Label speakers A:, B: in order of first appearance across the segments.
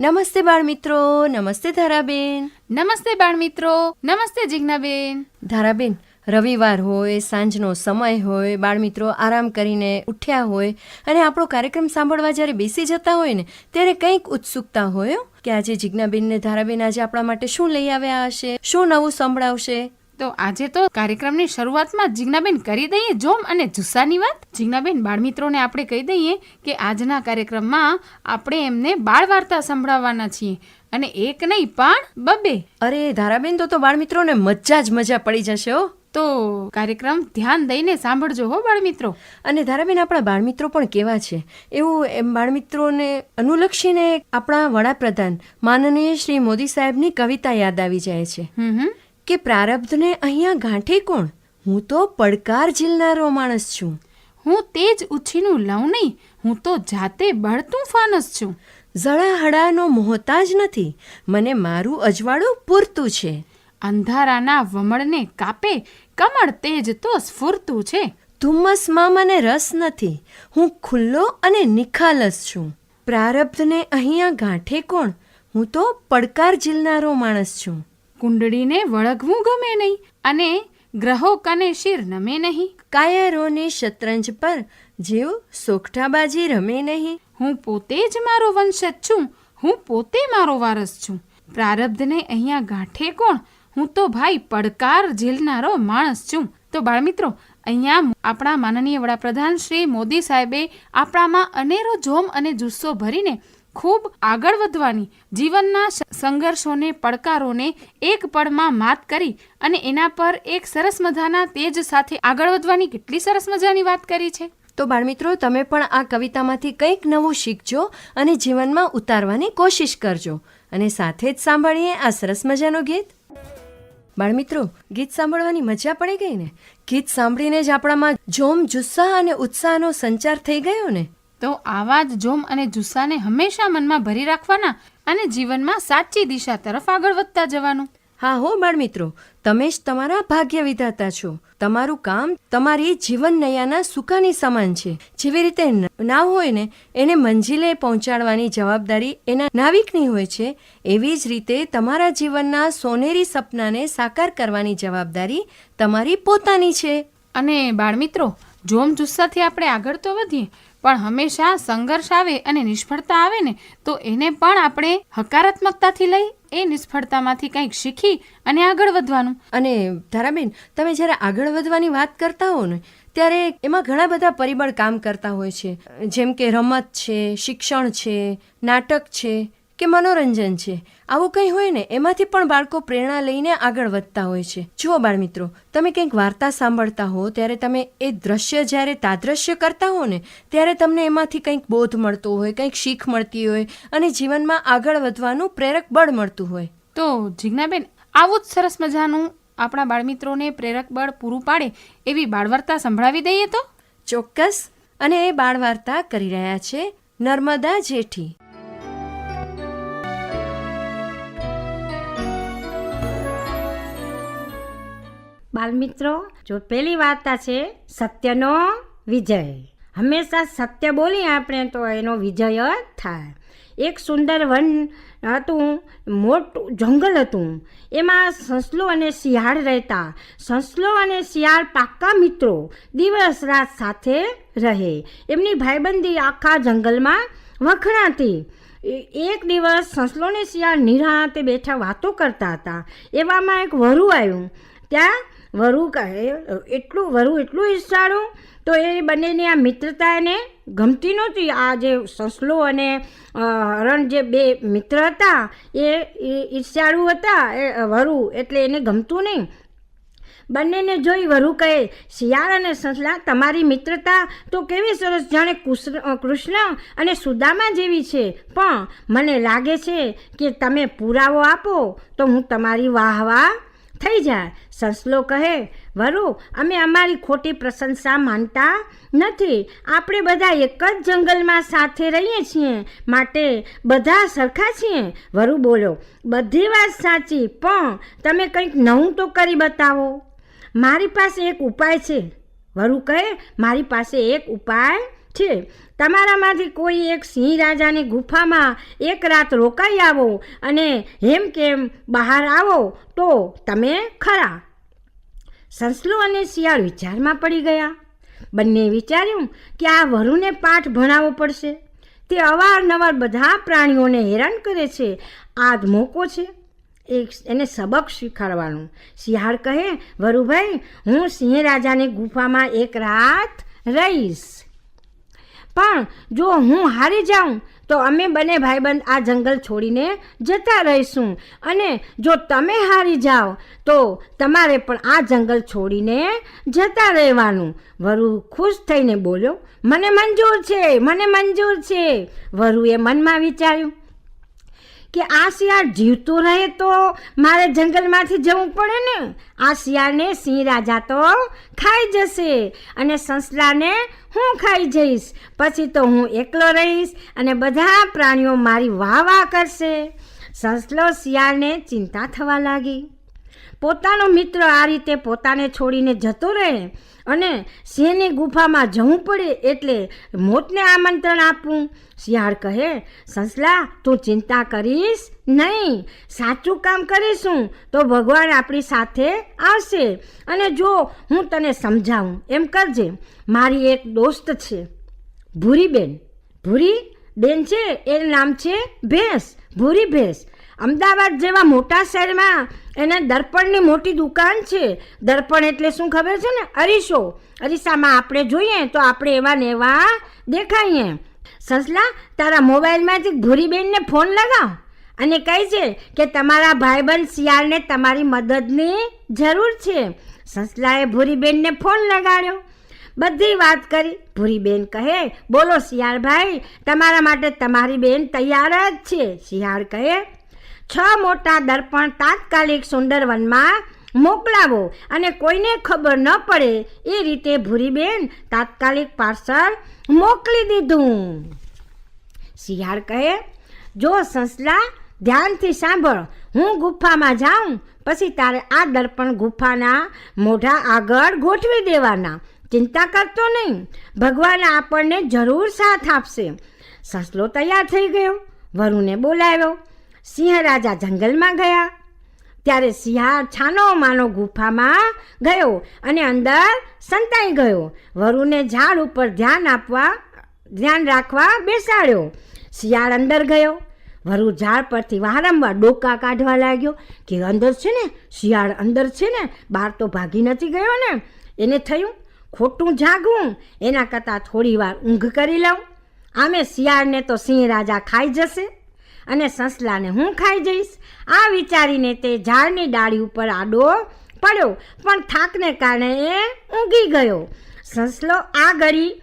A: નમસ્તે બાળ મિત્રો નમસ્તે ધારાબેન.
B: નમસ્તે બાળ મિત્રો નમસ્તે જિજ્ઞાબેન.
A: ધારાબેન રવિવાર હોય સાંજનો સમય હોય બાળમિત્રો આરામ કરીને ઉઠ્યા હોય અને આપણો કાર્યક્રમ સાંભળવા જ્યારે બેસી જતા હોય ને ત્યારે કંઈક ઉત્સુકતા હોય કે આજે જિજ્ઞાબેન ને ધારાબેન આજે આપણા માટે શું લઈ આવ્યા હશે શું નવું સંભળાવશે?
B: તો આજે તો કાર્યક્રમની શરૂઆતમાં જિજ્ઞાબેન કરી દઈએ જોમ અને જુસ્સાની વાત. જિજ્ઞાબેન બાળમિત્રોને આપણે કહી દઈએ કે આજના કાર્યક્રમમાં આપણે એમને બાળ વાર્તા સંભળાવવાના છીએ. અને એક નહીં પણ બબે.
A: અરે ધારાબેન તો તો બાળમિત્રોને મજા જ મજા પડી જશે હો.
B: તો કાર્યક્રમ ધ્યાન દઈને સાંભળજો હો બાળમિત્રો.
A: અને ધારાબેન આપણા બાળમિત્રો પણ કેવા છે? એવું એમ બાળમિત્રોને અનુલક્ષીને આપણા વડાપ્રધાન માનનીય શ્રી મોદી સાહેબની કવિતા યાદ આવી જાય છે.
B: હમ હમ.
A: કે પ્રારબ્ધને અહીંયા ગાંઠે કોણ? હું તો પડકાર ઝીલનારો માણસ છું.
B: હું તે જ ઉછીનું લઉં નહીં. હું તો જાતે બળતું ફાનસ છું.
A: જળાહડાનો મોહતાજ નથી. મને મારું અજવાળું પૂરતું છે.
B: અંધારાના વમળને કાપે કમળ તેજ તો સ્ફૂરતું છે.
A: ધુમ્મસમાં મને રસ નથી. હું ખુલ્લો અને નિખાલસ છું. પ્રારબ્ધને અહીંયા ગાંઠે કોણ? હું તો પડકાર ઝીલનારો માણસ છું.
B: કુંડળીને વળગવું ગમે નહીં અને ગ્રહો કને શિર નમે નહીં.
A: કાયરોની શતરંજ પર જેવ સોગઠાબાજી રમે નહીં.
B: હું પોતે જ મારો વંશજ છું હું પોતે મારો વારસ છું. પ્રારબ્ધને અહીંયા ગાંઠે કોણ? હું તો ભાઈ પડકાર ઝીલનારો માણસ છું. તો બાળમિત્રો અહીંયા આપણા માનનીય વડાપ્રધાન શ્રી મોદી સાહેબે આપણામાં અનેરો જોમ અને જુસ્સો ભરીને ખૂબ આગળ વધવાની, જીવનના સંઘર્ષોને, પડકારોને એક પળમાં માત કરી અને એના પર એક સરસ મજાના તેજ સાથે આગળ વધવાની કેટલી સરસ મજાની વાત કરી છે.
A: તો બાળમિત્રો, તમે પણ આ કવિતામાંથી કંઈક નવું શીખજો અને જીવનમાં ઉતારવાની કોશિશ કરજો. અને સાથે જ સાંભળીએ આ સરસ મજાનું ગીત. બાળમિત્રો, ગીત સાંભળવાની મજા પડી ગઈ ને? ગીત સાંભળીને જ આપણામાં જોમ જુસ્સા અને ઉત્સાહનો સંચાર થઈ ગયો ને?
B: તો આવા જ જોમ અને જુસ્સાને હંમેશા મનમાં ભરી રાખવાના અને જીવનમાં સાચી દિશા તરફ આગળ વધતા જવાનું.
A: હા હો બાળમિત્રો તમે જ તમારા ભાગ્ય વિધાતા છો. તમારું કામ તમારી જીવન નૈયાના સુકાની સમાન છે. જેવી રીતે નાવ હોય ને એને મંજિલે પહોંચાડવાની જવાબદારી એના નાવિકની હોય છે એવી જ રીતે તમારા જીવનના સોનેરી સપનાને સાકાર કરવાની જવાબદારી તમારી પોતાની છે.
B: અને બાળમિત્રો જોમ જુસ્સાથી આપણે આગળ તો વધીએ પણ હંમેશા સંઘર્ષ આવે અને નિષ્ફળતા આવે ને, તો એને પણ આપણે હકારાત્મકતાથી લઈ એ નિષ્ફળતામાંથી કંઈક શીખી અને આગળ વધવાનું.
A: અને ધારાબેન, તમે જ્યારે આગળ વધવાની વાત કરતા હો ને, ત્યારે એમાં ઘણા બધા પરિબળ કામ કરતા હોય છે. જેમ કે રમત છે, શિક્ષણ છે, નાટક છે કે મનોરંજન છે. આવું કંઈ હોય ને એમાંથી પણ બાળકો પ્રેરણા લઈને આગળ વધતા હોય છે. જુઓ બાળમિત્રો તમે કંઈક વાર્તા સાંભળતા હો ત્યારે તમે એ દ્રશ્ય જ્યારે તાદ્રશ્ય કરતા હો ને ત્યારે તમને એમાંથી કંઈક બોધ મળતો હોય કંઈક શીખ મળતી હોય અને જીવનમાં આગળ વધવાનું પ્રેરક બળ મળતું હોય.
B: તો જિજ્ઞાબેન આવું જ સરસ મજાનું આપણા બાળમિત્રોને પ્રેરક બળ પૂરું પાડે એવી બાળવાર્તા સંભળાવી દઈએ તો?
A: ચોક્કસ. અને એ બાળવાર્તા કરી રહ્યા છે નર્મદા જેઠી.
C: બાલમિત્રો, જો પેલી વાર્તા છે, સત્યનો વિજય. હંમેશા સત્ય બોલીએ આપણે તો એનો વિજય જ થાય. એક સુંદર વન હતું, મોટું જંગલ હતું. એમાં સંસલો અને શિયાળ રહેતા. સંસલો અને શિયાળ પાક્કા મિત્રો. દિવસ રાત સાથે રહે. એમની ભાઈબંધી આખા જંગલમાં વખણાતી. એક દિવસ સંસલો અને શિયાળ નિરાંતે બેઠા વાતો કરતા હતા. એવામાં એક વરુ આવ્યું. ત્યાં વરુ કહે, એટલું, વરુ એટલું ઈર્ષાળું તો એ બંનેની આ મિત્રતા એને ગમતી નહોતી. આ જે સસલો અને હરણ જે બે મિત્ર હતા, એ ઈર્ષાળુ હતા, એ, વરુ, એટલે એને ગમતું નહીં. બંનેને જોઈ વરુ કહે, શિયાળ અને સસલા, તમારી મિત્રતા તો કેવી સરસ. જાણે કૃષ્ણ અને સુદામા જેવી છે. પણ મને લાગે છે કે તમે પુરાવો આપો, તો હું તમારી વાહ વાહ થઈ જાય. સસલો કહે, વરુ, અમે અમારી ખોટી પ્રશંસા માનતા નથી. આપણે બધા એક જ જંગલમાં સાથે રહીએ છીએ, માટે બધા સરખા છીએ. વરુ બોલો બધી વાત સાચી, પણ તમે કંઈક નવું તો કરી બતાવો. મારી પાસે એક ઉપાય છે. વરુ કહે, મારી પાસે એક ઉપાય છે. તમારામાંથી કોઈ એક સિંહ રાજાની ગુફામાં એક રાત રોકાઈ આવો અને હેમ કેમ બહાર આવો તો તમે ખરા. સંસલો અને શિયાળ વિચારમાં પડી ગયા. બંને વિચાર્યું કે આ વરુને પાઠ ભણાવવો પડશે. તે અવારનવાર બધા પ્રાણીઓને હેરાન કરે છે. આ જ મોકો છે. એક એને સબક શીખવાડવાનું. શિયાળ કહે, વરુભાઈ, હું સિંહ રાજાની ગુફામાં એક રાત રહીશ. પણ જો હું હારી જાઉં, તો અમે બંને ભાઈબંધ આ જંગલ છોડીને જતા રહીશું. અને જો તમે હારી જાઓ, તો તમારે પણ આ જંગલ છોડીને જતા રહેવાનું. વરુ ખુશ થઈને બોલ્યો, મને મંજૂર છે, મને મંજૂર છે. વરુએ મનમાં વિચાર્યું કે આ શિયાળ જીવતો રહે તો મારે જંગલમાંથી જવું પડે ને? આ શિયાળને સિંહ રાજા તો ખાઈ જશે અને સંસલાને હું ખાઈ જઈશ. પછી તો હું એકલો રહીશ અને બધા પ્રાણીઓ મારી વાહ વાહ કરશે. સંસલો શિયાળને ચિંતા થવા લાગી. પોતાનો મિત્ર આ રીતે પોતાને છોડીને જતો રહે અને સિંહની ગુફામાં જવું પડે એટલે મોતને આમંત્રણ આપવું શિયાળ કહે, સસલા, તું ચિંતા કરીશ નહીં. સાચું કામ કરીશું તો ભગવાન આપણી સાથે આવશે. અને જો હું તને સમજાવું, એમ કરજે. મારી એક દોસ્ત છે, ભૂરીબેન. ભૂરી બેન છે, એનું નામ છે ભેંસ. ભૂરી ભેંસ અમદાવાદ જેવા મોટા શહેરમાં એને દર્પણની મોટી દુકાન છે. દર્પણ એટલે શું ખબર છે ને? અરીસો. અરીસામાં આપણે જોઈએ તો આપણે એવા ને એવા દેખાઈએ. સસલા, તારા મોબાઈલમાંથી ભૂરીબેનને ફોન લગાવ અને કહે છે કે તમારા ભાઈબંધ શિયાળને તમારી મદદની જરૂર છે. સસલાએ ભૂરીબેનને ફોન લગાડ્યો. બધી વાત કરી. ભૂરીબેન કહે, બોલો શિયાળભાઈ, તમારા માટે તમારી બેન તૈયાર જ છે. શિયાળ કહે છ મોટા દર્પણ તાત્કાલિક સુંદરવનમાં મોકલાવો અને કોઈને ખબર ન પડે એ રીતે ભૂરીબેન તાત્કાલિક પાર્સલ મોકલી દીધું. શિયાળ કહે, જો સસલા, ધ્યાનથી સાંભળ. હું ગુફામાં જાઉં, પછી તારે આ દર્પણ ગુફાના મોઢા આગળ ગોઠવી દેવાના. ચિંતા કરતો નહીં. ભગવાન આપણને જરૂર સાથ આપશે. સસલો તૈયાર થઈ ગયો. વરુને બોલાવ્યો સિંહ રાજા જંગલમાં ગયા. ત્યારે શિયાળ છાનો માનો ગુફામાં ગયો અને અંદર સંતાઈ ગયો. વરુને ઝાડ ઉપર ધ્યાન આપવા, ધ્યાન રાખવા બેસાડ્યો. શિયાળ અંદર ગયો. વરુ ઝાડ પરથી વારંવાર ડોકા કાઢવા લાગ્યો કે અંદર છે ને, શિયાળ અંદર છે ને બહાર તો ભાગી નથી ગયો ને. એને થયું, ખોટું જાગવું એના કરતાં થોડી વાર ઊંઘ કરી લઉં. આમે શિયાળને તો સિંહ રાજા ખાઈ જશે. અને સસલાને હું ખાઈ જઈશ. આ વિચારીને તે ઝાડની ડાળી ઉપર આડો પડ્યો, પણ થાકને કારણે એ ઊંઘી ગયો. સસલો આ ગળી,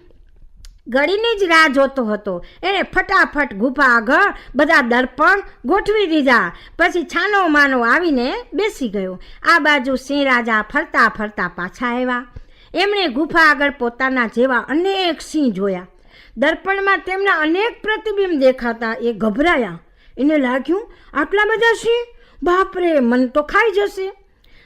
C: ગળીની જ રાહ જોતો હતો. એણે ફટાફટ ગુફા આગળ બધા દર્પણ ગોઠવી દીધા. પછી છાનો માનો આવીને બેસી ગયો. આ બાજુ સિંહ રાજા ફરતા ફરતા પાછા આવ્યા. એમણે ગુફા આગળ પોતાના જેવા અનેક સિંહ જોયા. દર્પણમાં તેમના અનેક પ્રતિબિંબ દેખાતા એ ગભરાયા. એને લાગ્યું, આટલા બધા સિંહ બાપરે, મન તો ખાઈ જશે.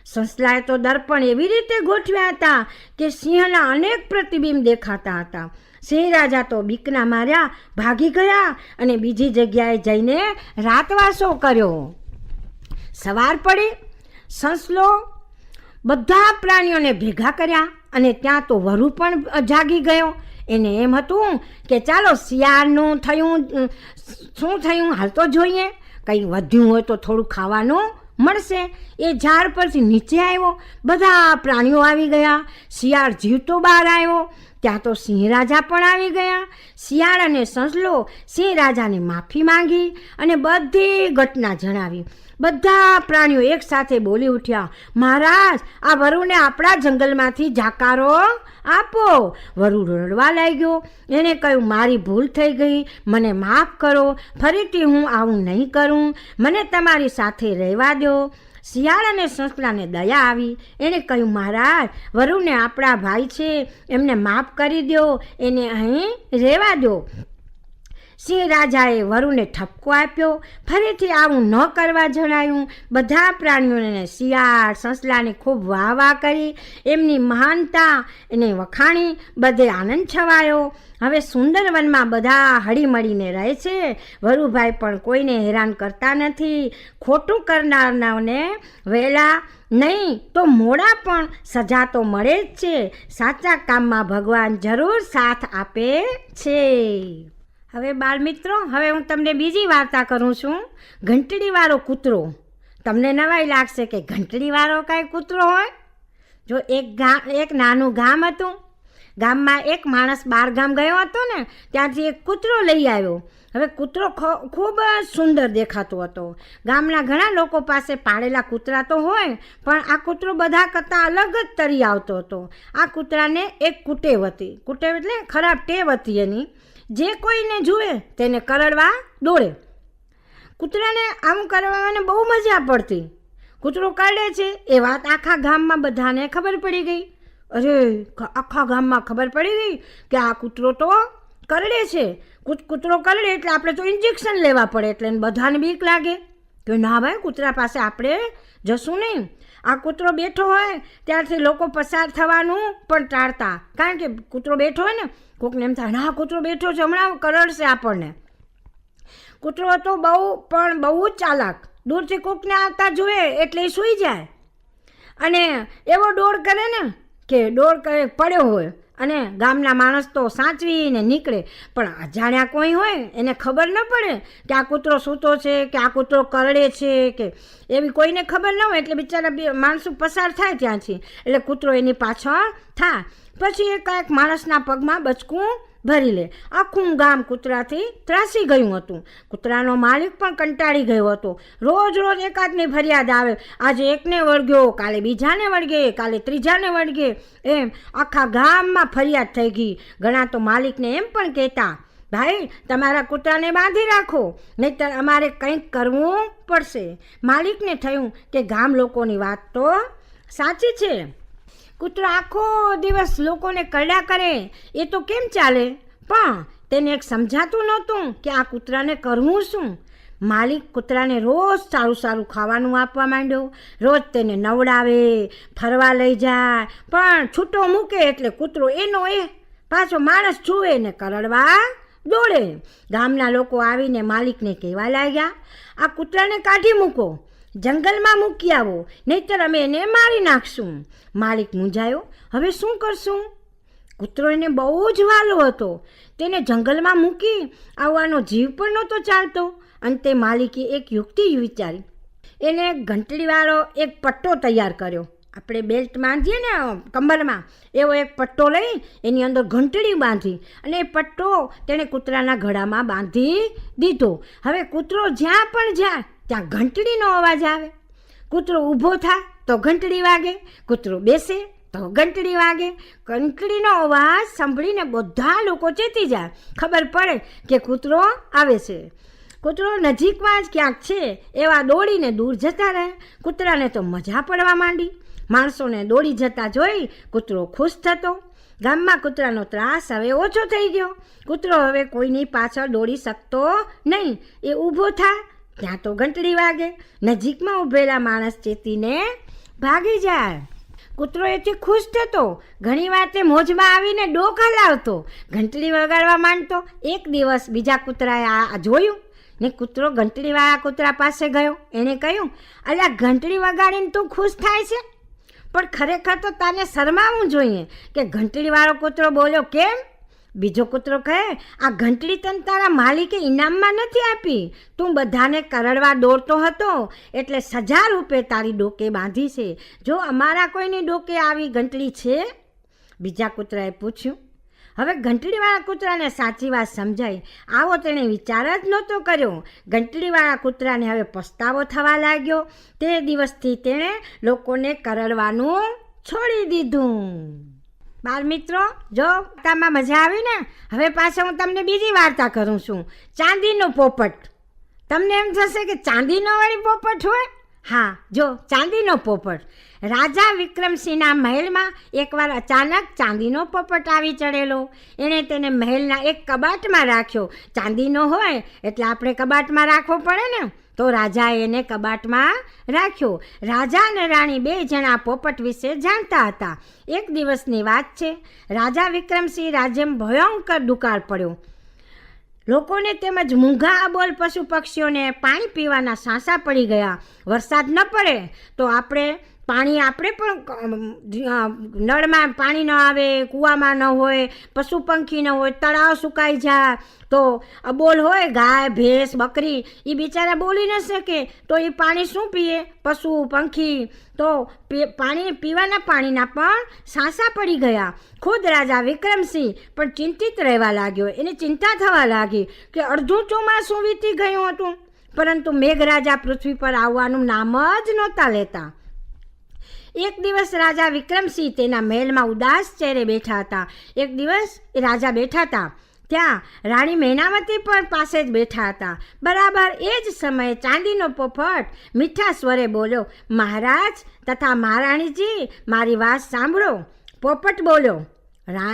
C: સસલાએ તો દર્પણ એવી રીતે ગોઠવ્યા હતા કે સિંહના અનેક પ્રતિબિંબ દેખાતા હતા. સિંહ રાજા તો બીકના માર્યા, ભાગી ગયા અને બીજી જગ્યાએ જઈને રાતવાસો કર્યો. સવાર પડી, સંસલો બધા પ્રાણીઓને ભેગા કર્યા અને ત્યાં તો વરુ પણ જાગી ગયો. એને એમ હતું કે ચાલો શિયાળનું થયું શું થયું હાલ તો જોઈએ. કંઈ વધ્યું હોય તો થોડું ખાવાનું મળશે. એ ઝાડ પરથી નીચે આવ્યો. બધા પ્રાણીઓ આવી ગયા. શિયાળ જીવતો બહાર આવ્યો. ત્યાં તો સિંહ રાજા પણ આવી ગયા. શિયાળ અને સંસલો સિંહ રાજાને માફી માંગી અને બધી ઘટના જણાવી. બધા પ્રાણીઓ એકસાથે બોલી ઉઠ્યા, મહારાજ, આ વરુને આપણા જંગલમાંથી જાકારો આપો. વરુ રડવા લાગ્યો. એણે કહ્યું, મારી ભૂલ થઈ ગઈ. મને માફ કરો. ફરીથી હું આવું નહીં કરું. મને તમારી સાથે રહેવા દો. શિયાળ અને સસલાને દયા આવી. એણે કહ્યું, મહારાજ વરુને આપણા ભાઈ છે. એમને માફ કરી દો. એને અહીં રહેવા દો. સિંહ રાજાએ વરુને ઠપકો આપ્યો. ફરીથી આવું ન કરવા જણાયું. બધા પ્રાણીઓને શિયાળ, સસલાને ખૂબ વાહ વાહ કરી. એમની મહાનતા એને વખાણી બધે આનંદ છવાયો. હવે સુંદરવનમાં બધા હળીમળીને રહે છે. વરુભાઈ પણ કોઈને હેરાન કરતા નથી. ખોટું કરનારનાઓને વહેલા નહીં તો મોડા પણ સજા તો મળે જ છે. સાચા કામમાં ભગવાન જરૂર સાથ આપે છે. હવે બાળમિત્રો હવે હું તમને બીજી વાર્તા કરું છું. ઘંટડીવાળો કૂતરો. તમને નવાઈ લાગશે કે ઘંટડીવાળો કાંઈ કૂતરો હોય? જો એક ગામ, એક નાનું ગામ હતું, ગામમાં એક માણસ ગામ ગયો હતો ને, ત્યાંથી એક કૂતરો લઈ આવ્યો. હવે કૂતરો ખૂબ જ સુંદર દેખાતો હતો. ગામના ઘણા લોકો પાસે પાળેલા કૂતરા તો હોય, પણ આ કૂતરો બધા કરતાં અલગ જ તરી આવતો હતો. આ કૂતરાને એક કુટેવ હતી. કુટેવ એટલે ખરાબ ટેવ હતી એની. જે કોઈને જુએ તેને કરડવા દોડે. કૂતરાને આમ કરવાને બહુ મજા પડતી. કૂતરો કરડે છે એ વાત આખા ગામમાં બધાને ખબર પડી ગઈ. અરે આખા ગામમાં ખબર પડી ગઈ કે આ કૂતરો તો કરડે છે. કૂત- કૂતરો કરડે એટલે આપણે તો ઇન્જેક્શન લેવા પડે એટલે બધાને બીક લાગે. કે ના ભાઈ, કૂતરા પાસે આપણે જશું નહીં. આ કૂતરો બેઠો હોય, ત્યારથી લોકો પસાર થવાનું પણ ટાળતા. કારણ કે કૂતરો બેઠો હોય ને, કોકને એમ થાય, ના કૂતરો બેઠો છે, હમણાં કરડશે આપણને. કૂતરો તો બહુ, પણ બહુ જ ચાલાક. દૂરથી કોકને આવતા જુએ એટલે સૂઈ જાય. અને એવો ડોળ કરે ને, કે ડોળ પડ્યો હોય. અને ગામના માણસ તો સાચવીને નીકળે. પણ અજાણ્યા કોઈ હોય, એને ખબર ન પડે કે આ કૂતરો સૂતો છે, કે આ કૂતરો કરડે છે, કે એવી કોઈને ખબર ન હોય, એટલે બિચારા બે માણસો પસાર થાય ત્યાંથી. એટલે કૂતરો એની પાછળ થાય. પછી એ કાંઈક માણસના પગમાં બચકું ભરી લે. આખું ગામ કૂતરાથી ત્રાસી ગયું હતું. કૂતરાનો માલિક પણ કંટાળી ગયો હતો. રોજ રોજ એકાદની ફરિયાદ આવે. આજે એકને વળગ્યો, કાલે બીજાને વળગે, કાલે ત્રીજાને વળગે. એમ આખા ગામમાં ફરિયાદ થઈ ગઈ. ઘણા તો માલિકને એમ પણ કહેતા, ભાઈ, તમારા કૂતરાને બાંધી રાખો, નહીંતર અમારે કંઈક કરવું પડશે. માલિકને થયું કે ગામ લોકોની વાત તો સાચી છે. કૂતરો આખો દિવસ લોકોને કરડા કરે, એ તો કેમ ચાલે? પણ તેને એક સમજાતું નહોતું કે આ કૂતરાને કરવું શું? માલિક કૂતરાને રોજ સારું સારું ખાવાનું આપવા માંડ્યો. રોજ તેને નવડાવે, ફરવા લઈ જાય, પણ છૂટો મૂકે એટલે કૂતરો એનો એ પાછો માણસ જુએ ને કરડવા દોડે. ગામના લોકો આવીને માલિકને કહેવા લાગ્યા, આ કૂતરાને કાઢી મૂકો. જંગલમાં મૂકી આવો, નહીતર અમે એને મારી નાખશું. માલિક મૂંઝાયો, હવે શું કરશું? કૂતરો એને બહુ જ વાલો હતો. તેને જંગલમાં મૂકી આવવાનો જીવ પણ નહોતો ચાલતો. અંતે માલિકે એક યુક્તિ વિચારી. એને ઘંટડીવાળો એક પટ્ટો તૈયાર કર્યો. આપણે બેલ્ટ બાંધીએ ને કમરમાં એવો એક પટ્ટો લઈ એની અંદર ઘંટડી બાંધી અને એ પટ્ટો તેણે કૂતરાના ઘડામાં બાંધી દીધો. હવે કૂતરો જ્યાં પણ જાય ત્યાં ઘંટડીનો અવાજ આવે. કૂતરો ઊભો થાય તો ઘંટડી વાગે, કૂતરો બેસે તો ઘંટડી વાગે. ઘંટડીનો અવાજ સાંભળીને બધા લોકો ચેતી જાય. ખબર પડે કે કૂતરો આવે છે. કૂતરો નજીકમાં જ ક્યાંક છે, એવા દોડીને દૂર જતા રહે. કૂતરાને તો મજા પડવા માંડી. માણસોને દોડી જતા જોઈ કૂતરો ખુશ થતો. ગામમાં કૂતરાનો ત્રાસ હવે ઓછો થઈ ગયો. કૂતરો હવે કોઈની પાછળ દોડી શકતો નહીં. એ ઊભો થાય ત્યાં તો ઘંટડી વાગે. નજીકમાં ઊભેલા માણસ ચેતીને ભાગી જાય. કૂતરો એથી ખુશ થતો. ઘણીવાર તે મોજમાં આવીને ડોક હલાવતો ઘંટડી વગાડવા માંડતો. એક દિવસ બીજા કૂતરાએ આ જોયું ને કૂતરો ઘંટડીવાળા કૂતરા પાસે ગયો. એણે કહ્યું, અલ્યા, ઘંટડી વગાડીને તું ખુશ થાય છે? પણ ખરેખર તો તાને શરમાવવું જોઈએ કે ઘંટડીવાળો કૂતરો બોલ્યો, કેમ? બીજો કૂતરો કહે, આ ઘંટડી તને તારા માલિકે ઇનામમાં નથી આપી? તું બધાને કરડવા દોડતો હતો, એટલે સજા રૂપે તારી ડોકે બાંધી છે. જો અમારા કોઈની ડોકે આવી ઘંટડી છે? બીજા કૂતરાએ પૂછ્યું, હવે ઘંટડીવાળા કૂતરાને સાચી વાત સમજાઈ આવો તેણે વિચાર જ નહોતો કર્યો. ઘંટડીવાળા કૂતરાને હવે પસ્તાવો થવા લાગ્યો. તે દિવસથી તેણે લોકોને કરડવાનું છોડી દીધું. બાળ મિત્રો, જો વાર્તામાં મજા આવી ને, હવે પાછા હું તમને બીજી વાર્તા કરું છું. ચાંદીનો પોપટ. તમને એમ થશે કે ચાંદીનો વાળી પોપટ હોય? હા, જો, ચાંદીનો પોપટ. રાજા વિક્રમસિંહના મહેલમાં એકવાર અચાનક ચાંદીનો પોપટ આવી ચડેલો. એણે તેને મહેલના એક કબાટમાં રાખ્યો. ચાંદીનો હોય એટલે આપણે કબાટમાં રાખવો પડે ને. તો રાજાએ એને કબાટમાં રાખ્યો. રાજા અને રાણી બે જણા પોપટ વિશે જાણતા હતા. એક દિવસની વાત છે. રાજા વિક્રમસિંહ રાજ્યમાં ભયંકર દુકાળ પડ્યો. લોકોને તેમજ મૂંઘા અબોલ પશુ પક્ષીઓને પાણી પીવાના સાંસા પડી ગયા. વરસાદ ન પડે તો આપણે પાણી આપણે પણ નળમાં પાણી ન આવે, કૂવામાં ન હોય, પશુ પંખી ન હોય, તળાવ સુકાઈ જાય, તો અબોલ હોય, ગાય, ભેંસ, બકરી એ બિચારા બોલી ન શકે. તો એ પાણી શું પીએ? પશુ, પંખી. તો પાણી, પીવાના પાણીના પણ સાંસા પડી ગયા. ખુદ રાજા વિક્રમસિંહ પણ ચિંતિત રહેવા લાગ્યો. એને ચિંતા થવા લાગી કે અડધું ચોમાસું વીતી ગયું હતું. પરંતુ મેઘરાજા પૃથ્વી પર આવવાનું નામ જ નહોતા લેતા. એક દિવસ રાજા વિક્રમસિંહ તેના મહેલમાં ઉદાસ ચહેરે બેઠા હતા. એક દિવસ એ રાજા બેઠા હતા. ત્યાં રાણી મહેનાવતી પણ પાસે જ બેઠા હતા. બરાબર એ જ સમયે ચાંદીનો પોપટ મીઠા સ્વરે બોલ્યો, મહારાજ તથા મહારાણીજી, મારી વાત સાંભળો. પોપટ બોલ્યો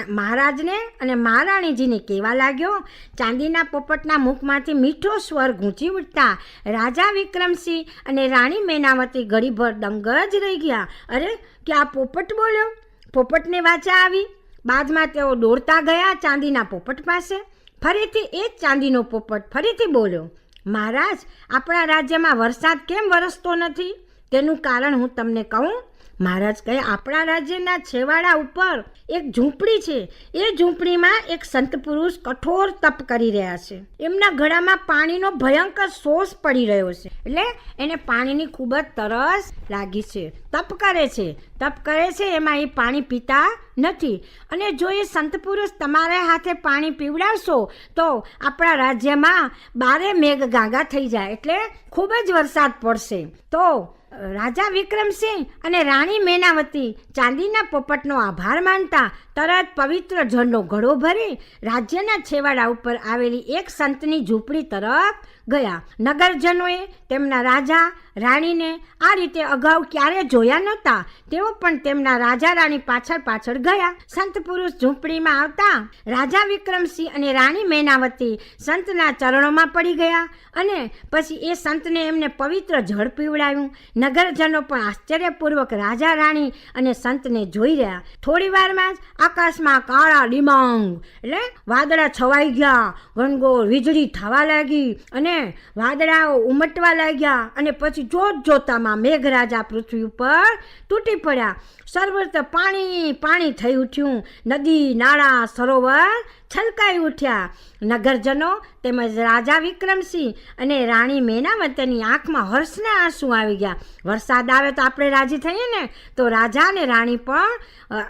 C: મહારાજને અને મહારાણીજીને કહેવા લાગ્યો, ચાંદીના પોપટના મુખમાંથી મીઠો સ્વર ગૂંચી ઉઠતા રાજા વિક્રમસિંહ અને રાણી મેનાવતી ઘડીભર દંગ જ રહી ગયા. અરે કે આ પોપટ બોલ્યો? પોપટને વાચા આવી. બાદમાં તેઓ દોડતા ગયા ચાંદીના પોપટ પાસે. ફરીથી એ જ ચાંદીનો પોપટ ફરીથી બોલ્યો, મહારાજ, આપણા રાજ્યમાં વરસાદ કેમ વરસતો નથી? તેનું કારણ હું તમને કહું? મહારાજ કહે, આપણા રાજ્યના છેવાડા ઉપર એક ઝૂંપડી છે. એ ઝૂંપડીમાં એક સંત પુરુષ કઠોર તપ કરી રહ્યા છે. એમના ગળામાં પાણીનો ભયંકર સોસ પડી રહ્યો છે. એટલે એને પાણીની ખૂબ જ તરસ લાગી છે. તપ કરે છે. તપ કરે છે, એમાં એ પાણી પીતા નથી. અને જો એ સંત પુરુષ તમારા હાથે પાણી પીવડાવશો, તો આપણા રાજ્યમાં બારે મેઘ ગાંગા થઈ જાય. એટલે ખૂબ જ વરસાદ પડશે. તો રાજા વિક્રમસિંહ અને રાણી મેનાવતી ચાંદીના પોપટનો આભાર માનતા તરત પવિત્ર જળનો ઘડો ભરી રાજ્યના છેવાડા ઉપર આવેલી એક સંતની ઝૂંપડી તરફ ગયા. નગરજનોએ તેમના રાજા, રાણીને આ રીતે અગાઉ ક્યારે જોયા નહોતા. તેઓ પણ તેમના રાજા, રાણી પાછળ પાછળ ગયા. સંત પુરુષ ઝૂંપડીમાં આવતા રાજા વિક્રમસિંહ અને રાણી મેનાવતી સંતના ચરણોમાં પડી ગયા અને પછી એ સંતને એમને પવિત્ર જળ પીવડાવ્યું. નગરજનો પણ આશ્ચર્યપૂર્વક રાજા, રાણી અને સંતને જોઈ રહ્યા. થોડી વારમાં જ આકાશમાં કાળા ડિમાંગ એટલે વાદળા છવાઈ ગયા. ગણગોળ, વીજળી થવા લાગી અને વાદળાઓ ઉમટવા લાગ્યા અને પછી જોત જોતામાં મેઘરાજા પૃથ્વી ઉપર તૂટી પડ્યા. સર્વત્ર પાણી પાણી થઈ ઉઠ્યું. નદી, નાળા, સરોવર છલકાઈ ઉઠ્યા. નગરજનો તેમજ રાજા વિક્રમસિંહ અને રાણી મેનાવતીની આંખમાં હર્ષના આંસુ આવી ગયા. વરસાદ આવે તો આપણે રાજી થઈએ ને? તો રાજા અને રાણી પણ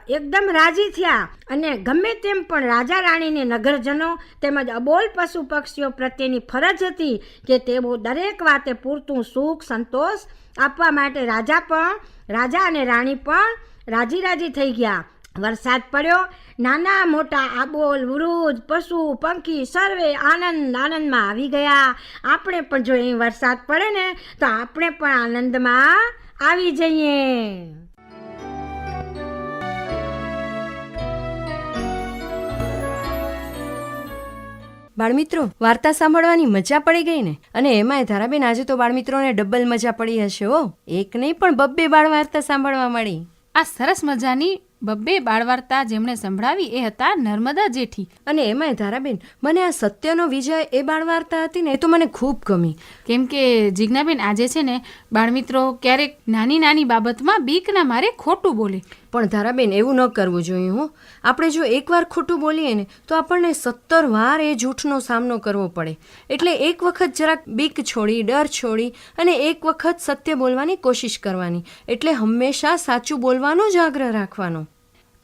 C: એકદમ રાજી થયા. અને ગમે તેમ પણ રાજા રાણીને નગરજનો તેમજ અબોલ પશુ પક્ષીઓ પ્રત્યેની ફરજ હતી કે તેઓ દરેક વાતે પૂરતું સુખ, સંતોષ આપવા માટે રાજા પણ, રાજા અને રાણી પણ રાજી રાજી થઈ ગયા. વરસાદ પડ્યો નાના મોટા આબોલ વૃદ્ધ પશુ પંખી સર્વે આનંદ આનંદમાં આવી ગયા. આપણે પણ જો અહીં વરસાદ પડે ને તો આપણે પણ આનંદમાં આવી જઈએ.
A: બાળમિત્રો વાર્તા સાંભળવાની મજા પડી ગઈ ને? અને એમાંય ધારાબેન આજે તો બાળમિત્રોને ડબલ મજા પડી હશે હો. એક નહીં પણ બબ્બે બાળ વાર્તા સાંભળવા મળી.
B: આ સરસ મજાની બબ્બે બાળવાર્તા જેમણે સંભળાવી એ હતા નર્મદા જેઠી.
A: અને એમાંય ધારાબેન મને આ સત્યનો વિજય એ બાળવાર્તા હતી ને એ તો મને ખૂબ ગમી.
B: કેમ કે જિજ્ઞાબેન આજે છે ને બાળમિત્રો ક્યારેક નાની નાની બાબતમાં બીકના મારે ખોટું બોલે.
A: પણ ધારાબેન, એવું ન કરવું જોઈએ, હો. આપણે જો એકવાર ખોટું બોલીએ ને, તો આપણને સત્તર વાર એ જૂઠનો સામનો કરવો પડે. એટલે એક વખત જરાક બીક છોડી, ડર છોડી અને એક વખત સત્ય બોલવાની કોશિશ કરવાની. એટલે હંમેશા સાચું બોલવાનો જ આગ્રહ રાખવાનો.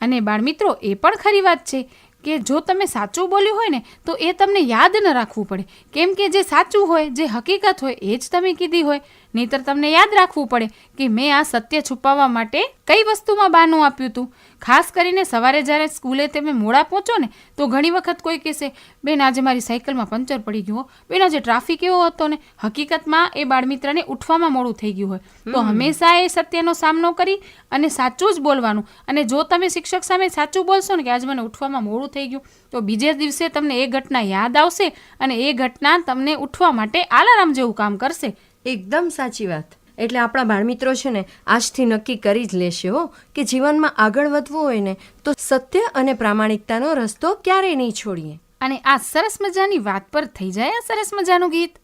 B: અને બાળમિત્રો, એ પણ ખરી વાત છે કે જો તમે સાચું બોલ્યું હોય ને, તો એ તમને યાદ ન રાખવું પડે. કેમ કે જે સાચું હોય, જે હકીકત હોય, એ જ તમે કીધી હોય. નહીતર તમને યાદ રાખવું પડે કે મેં આ સત્ય છુપાવવા માટે કઈ વસ્તુમાં બહાનું આપ્યું હતું. ખાસ કરીને સવારે જ્યારે સ્કૂલે તમે મોડા પહોંચો ને તો ઘણી વખત કોઈ કહેશે બેન આજે મારી સાયકલમાં પંચર પડી ગયું. બેન આજે ટ્રાફિક એવો હતો ને. હકીકતમાં એ બાળમિત્રને ઉઠવામાં મોડું થઈ ગયું હોય. તો હંમેશા એ સત્યનો સામનો કરી અને સાચું જ બોલવાનું. અને જો તમે શિક્ષક સામે સાચું બોલશો ને કે આજે મને ઉઠવામાં મોડું થઈ ગયું તો બીજે દિવસે તમને એ ઘટના યાદ આવશે અને એ ઘટના તમને ઉઠવા માટે આલારામ જેવું કામ કરશે.
A: એકદમ સાચી વાત. એટલે આપણા બાળમિત્રો છે ને, આજથી નક્કી કરી જ લેશે હો, કે જીવનમાં આગળ વધવું હોય ને, તો સત્ય અને પ્રામાણિકતાનો રસ્તો ક્યારેય નહીં છોડીએ.
B: અને આ સરસ મજાની વાત પર થઈ જાય આ સરસ મજાનું ગીત?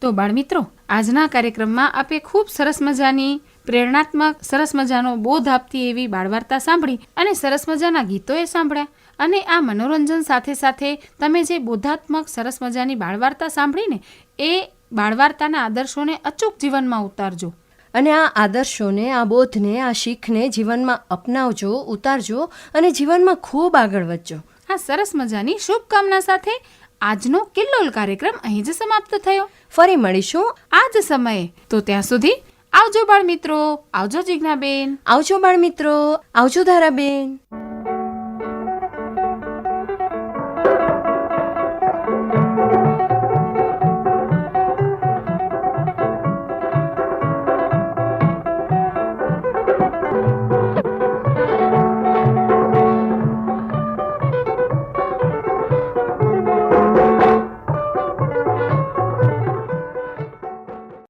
B: તો બાળમિત્રો, આજના કાર્યક્રમમાં આપે ખૂબ સરસ મજાની, પ્રેરણાત્મક, સરસ મજાનો બોધ આપતી એવી બાળવાર્તા સાંભળી અને સરસ મજાના ગીતોએ સાંભળ્યા. અને આ મનોરંજન સાથે સાથે તમે જે બોધાત્મક, સરસ મજાની બાળવાર્તા સાંભળીને એ બાળવાર્તાના આદર્શોને અચૂક જીવનમાં ઉતારજો.
A: અને આ આદર્શોને આ બોધને આ શીખને જીવનમાં અપનાવજો ઉતારજો અને જીવનમાં ખૂબ આગળ વધજો.
B: આ સરસ મજાની શુભકામના સાથે આજનો કિલ્લોલ કાર્યક્રમ અહીં જ સમાપ્ત થયો.
A: ફરી મળીશું.
B: આ જ સમયે તો ત્યાં સુધી આવજો બાળ મિત્રો આવજો જિજ્ઞાબેન.
A: આવજો બાળ મિત્રો આવજો ધારાબેન.